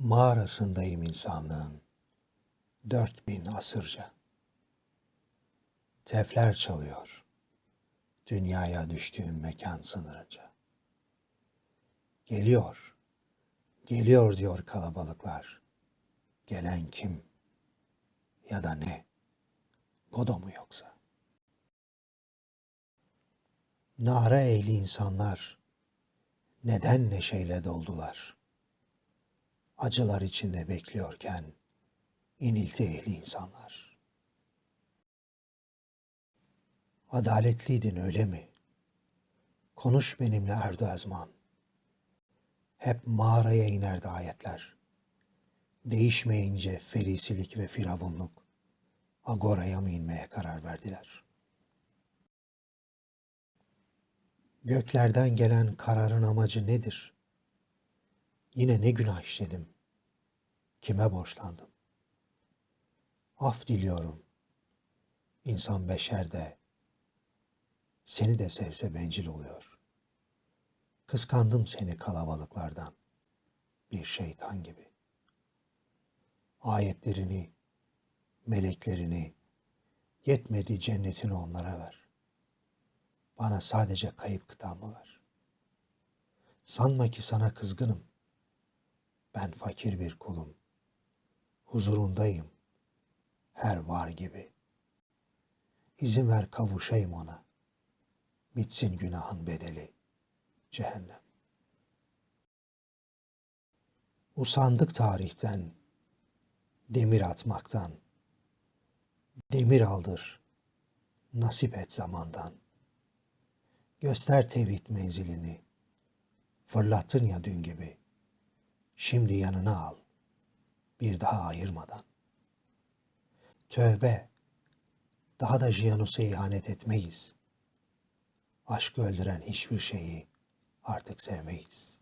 Mağarasındayım insanlığın, dört bin asırca. Tefler çalıyor, dünyaya düştüğüm mekan sınırınca. Geliyor, geliyor diyor kalabalıklar. Gelen kim ya da ne? Godo mu yoksa? Nara ehli insanlar neden neşeyle doldular? Acılar içinde bekliyorken inilti ehli insanlar. Adaletliydin öyle mi? Konuş benimle Erdo Ezman. Hep mağaraya inerdi ayetler. Değişmeyince ferisilik ve firavunluk agoraya mı inmeye karar verdiler? Göklerden gelen kararın amacı nedir? Yine ne günah işledim? Kime borçlandım? Af diliyorum. İnsan beşer de seni de sevse bencil oluyor. Kıskandım seni kalabalıklardan bir şeytan gibi. Ayetlerini, meleklerini, yetmedi cennetini onlara ver. Bana sadece kayıp kıtamı ver. Sanma ki sana kızgınım. Ben fakir bir kulum. Huzurundayım. Her var gibi. İzin ver kavuşayım ona. Bitsin günahın bedeli. Cehennem. Usandık tarihten, demir atmaktan. Demir aldır, nasip et zamandan. Göster tevhid menzilini. Fırlattın ya dün gibi. Şimdi yanına al. Bir daha ayırmadan. Tövbe. Daha da Janus'a ihanet etmeyiz. Aşkı öldüren hiçbir şeyi artık sevmeyiz.